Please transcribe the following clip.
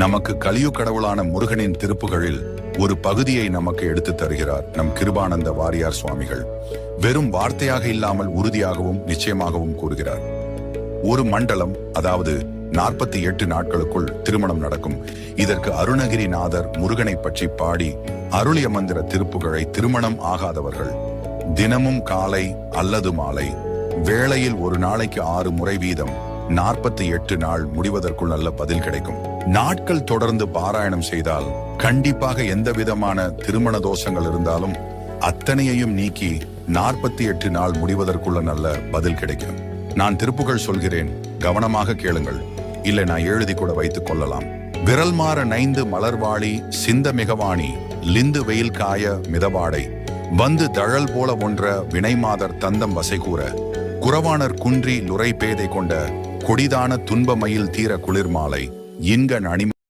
நமக்கு கலியு கடவுளான முருகனின் திருப்புகளில் ஒரு பகுதியை நமக்கு எடுத்து தருகிறார் நம் கிருபானந்த வாரியார் சுவாமிகள். வெறும் வார்த்தையாக இல்லாமல் உறுதியாகவும் நிச்சயமாகவும் கூறுகிறார். ஒரு மண்டலம் அதாவது நாற்பத்தி எட்டு நாட்களுக்குள் திருமணம் நடக்கும். இதற்கு அருணகிரிநாதர் முருகனை பற்றி பாடி அருளிய மந்திர திருப்புகழை திருமணம் ஆகாதவர்கள். தினமும் காலை அல்லது மாலை வேளையில் ஒரு நாளைக்கு ஆறு முறை வீதம் நாற்பத்தி எட்டு நாள் முடிவதற்குள் நல்ல பதில் கிடைக்கும். நாட்கள் தொடர்ந்து பாராயணம் செய்தால் கண்டிப்பாக எந்த விதமான திருமண தோஷங்கள் இருந்தாலும் அத்தனையையும் நீக்கி நாற்பத்தி எட்டு நாள் முடிவதற்குள்ள நல்ல பதில் கிடைக்கும். நான் திருப்புகள் சொல்கிறேன் கவனமாக கேளுங்கள். இல்லை நான் எழுதி கூட வைத்துக் கொள்ளலாம். விரல் மாற நைந்து மலர்வாளி சிந்த மிகவாணி லிந்து வெயில் காய மிதவாடை வந்து தழல் போல ஒன்ற வினைமாதர் தந்தம் வசை கூற குறவாணர் குன்றி நுரை பேதை கொண்ட கொடிதான துன்பமயில் தீர குளிர்மாலை இன்கண் அணி